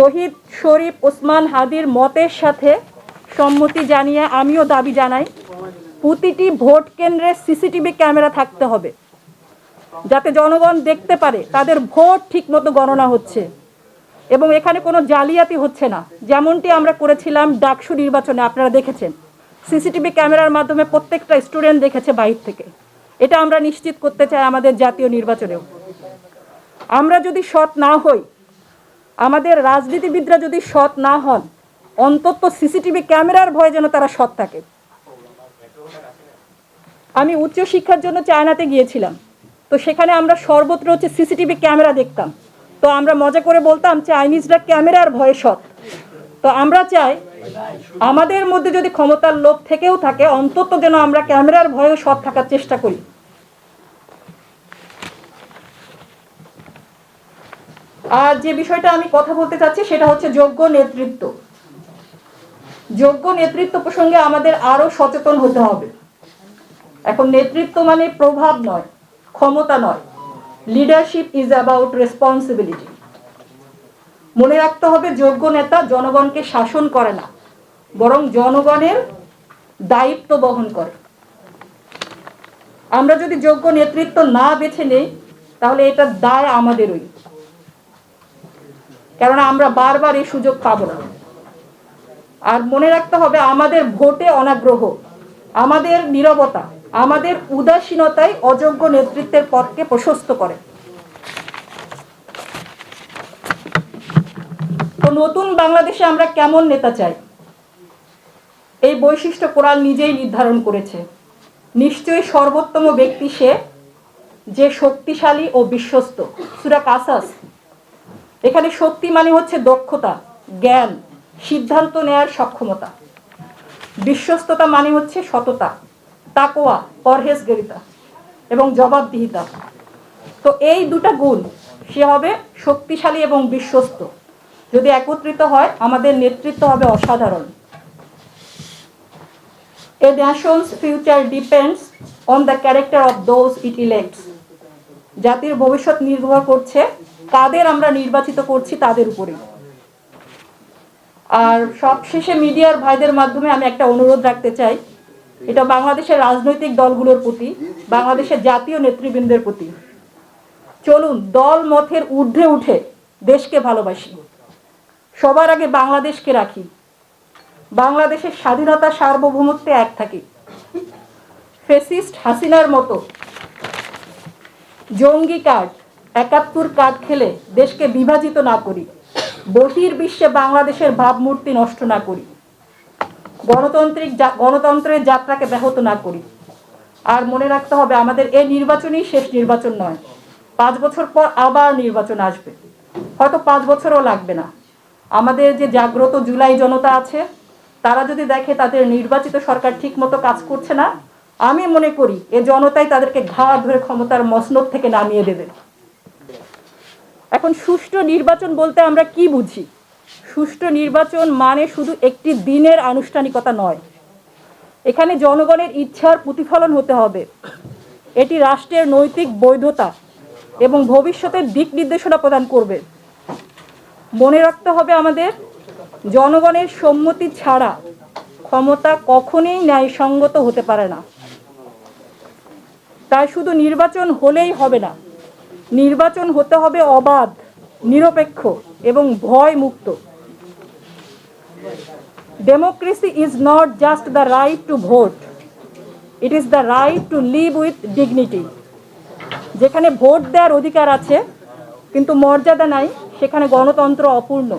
শহীদ শরীফ ওসমান হাদির মতের সাথে সম্মতি জানিয়ে আমিও দাবি জানাই, প্রতিটি ভোট কেন্দ্রে সিসিটিভি ক্যামেরা থাকতে হবে, যাতে জনগণ দেখতে পারে তাদের ভোট ঠিকমতো গণনা হচ্ছে এবং এখানে কোনো জালিয়াতি হচ্ছে না, যেমনটি আমরা করেছিলাম ডাকসু নির্বাচনে, আপনারা দেখেছেন। সিসিটিভি ক্যামেরার মাধ্যমে প্রত্যেকটা স্টুডেন্ট দেখেছে বাইর থেকে। এটা আমরা নিশ্চিত করতে চাই আমাদের জাতীয় নির্বাচনেও। আমরা যদি সৎ না হই আমাদের রাজনীতিবিদরা যদি সৎ না হন, অন্তত সিসিটিভি ক্যামেরার ভয়ে যেন তারা সৎ থাকে। আমি উচ্চশিক্ষার জন্য চায়নাতে গিয়েছিলাম। তো সেখানে আমরা সর্বত্র হচ্ছে সিসিটিভি ক্যামেরা দেখতাম। তো আমরা মজা করে বলতাম, চাইনিজরা ক্যামেরার ভয়ে সৎ। তো আমরা চাই আমাদের মধ্যে যদি ক্ষমতার লোভ থেকেও থাকে, অন্তত যেন আমরা ক্যামেরার ভয়েও সৎ থাকার চেষ্টা করি। আর যে বিষয়টা আমি কথা বলতে চাচ্ছি সেটা হচ্ছে যোগ্য নেতৃত্ব। যোগ্য নেতৃত্ব প্রসঙ্গে আমাদের আরও সচেতন হতে হবে। এখন নেতৃত্ব মানে প্রভাব নয়, ক্ষমতা নয়। লিডারশিপ ইজ অ্যাবাউট রেসপন্সিবিলিটি মনে রাখতে হবে যোগ্য নেতা জনগণকে শাসন করে না, বরং জনগণের দায়িত্ব বহন করে। আমরা যদি যোগ্য নেতৃত্ব না বেছে নেই, তাহলে এটা দায় আমাদেরই। কেননা আমরা বারবার এই সুযোগ পাবো না। আর মনে রাখতে হবে, আমাদের ভোটে অনাগ্রহ, আমাদের নীরবতা, আমাদের উদাসীনতাই অযোগ্য নেতৃত্বের পথকে প্রশস্ত করে। তো নতুন বাংলাদেশে আমরা কেমন নেতা চাই? এই বৈশিষ্ট্য কোরআন নিজেই নির্ধারণ করেছে। নিশ্চয়ই সর্বোত্তম ব্যক্তি সে যে শক্তিশালী ও বিশ্বস্ত। সুরা কাসাস এখানে শক্তি মানে হচ্ছে দক্ষতা, জ্ঞান, সিদ্ধান্ত নেয়ার সক্ষমতা। বিশ্বস্ততা মানে হচ্ছে সততা তাকোয়া পরহেজগারিতা এবং জবাবদিহিতা। তো এই দুটা গুণ, সে হবে শক্তিশালী এবং বিশ্বস্ত। যদি একত্রিত হয়, আমাদের নেতৃত্ব হবে অসাধারণ। A nations future depends on the character of those it elects জাতির ভবিষ্যৎ নির্ভর করছে কাদের আমরা নির্বাচিত করছি তাদের উপরে আর সবশেষে মিডিয়ার ভাইদের মাধ্যমে আমি একটা অনুরোধ রাখতে চাই, এটা বাংলাদেশের রাজনৈতিক দলগুলোর প্রতি, বাংলাদেশের জাতীয় নেতৃবৃন্দের প্রতি। চলুন দল মথের ঊর্ধ্বে উঠে দেশকে ভালোবাসি। সবার আগে বাংলাদেশকে রাখি। বাংলাদেশের স্বাধীনতা সার্বভৌমত্বে এক থাকি। ফেসিস্ট হাসিনার মতো জঙ্গি কার্ড একাত্তর কার্ড খেলে দেশকে বিভাজিত না করি। বহির বিশ্বে বাংলাদেশের ভাবমূর্তি নষ্ট না করি। গণতান্ত্রিক গণতন্ত্রের যাত্রাকে ব্যাহত না করি। আর মনে রাখতে হবে, আমাদের এই নির্বাচনই শেষ নির্বাচন নয়। পাঁচ বছর পর আবার নির্বাচন আসবে। হয়তো পাঁচ বছরও লাগবে না। আমাদের যে জাগ্রত জুলাই জনতা আছে, তারা যদি দেখে তাদের নির্বাচিত সরকার ঠিকমতো কাজ করছে না, আমি মনে করি এ জনতাই তাদেরকে ঘাড় ধরে ক্ষমতার মসনদ থেকে নামিয়ে দেবে। এখন সুষ্ঠু নির্বাচন বলতে আমরা কি বুঝি? সুষ্ঠু নির্বাচন মানে শুধু একটি দিনের আনুষ্ঠানিকতা নয়। এখানে জনগণের ইচ্ছার প্রতিফলন হতে হবে। এটি রাষ্ট্রের নৈতিক বৈধতা এবং ভবিষ্যতের দিক নির্দেশনা প্রদান করবে। মনে রাখতে হবে আমাদের, জনগণের সম্মতি ছাড়া ক্ষমতা কখনোই ন্যায়সঙ্গত হতে পারে না। তাই শুধু নির্বাচন হলেই হবে না। নির্বাচন হতে হবে অবাধ, নিরপেক্ষ এবং ভয় মুক্ত democracy is not just the right to vote it is the right to live with dignity যেখানে ভোট দেওয়ার অধিকার আছে, কিন্তু মর্যাদা নাই, সেখানে গণতন্ত্র অপূর্ণ।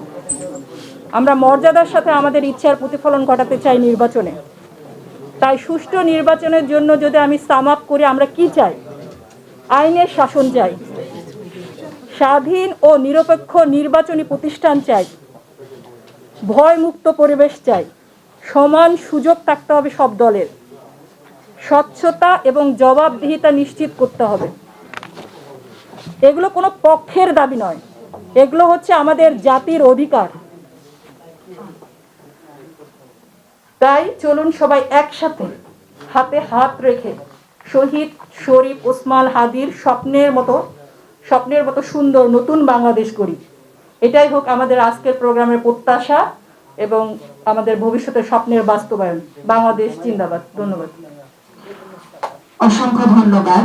আমরা মর্যাদার সাথে আমাদের ইচ্ছার প্রতিফলন ঘটাতে চাই নির্বাচনে। তাই সুষ্ঠু নির্বাচনের জন্য যদি আমি সাম আপ করি, আমরা কি চাই? আইনের শাসন চাই। স্বাধীন ও নিরপেক্ষ নির্বাচনী প্রতিষ্ঠান চাই। ভয়মুক্ত পরিবেশ চাই। সমান সুযোগ থাকতে হবে সব দলের। স্বচ্ছতা এবং জবাবদিহিতা নিশ্চিত করতে হবে। এগুলো কোনো পক্ষের দাবি নয়। এগুলো হচ্ছে আমাদের জাতির অধিকার। তাই চলুন সবাই একসাথে হাতে হাত রেখে শহীদ শরীফ ওসমান হাদির স্বপ্নের মতো স্বপ্নের মতো সুন্দর নতুন বাংলাদেশ করি এটাই হোক আমাদের আজকের প্রোগ্রামের প্রত্যাশা এবং আমাদের ভবিষ্যতের স্বপ্নের বাস্তবায়ন। বাংলাদেশ জিন্দাবাদ। ধন্যবাদ। অসংখ্য ধন্যবাদ।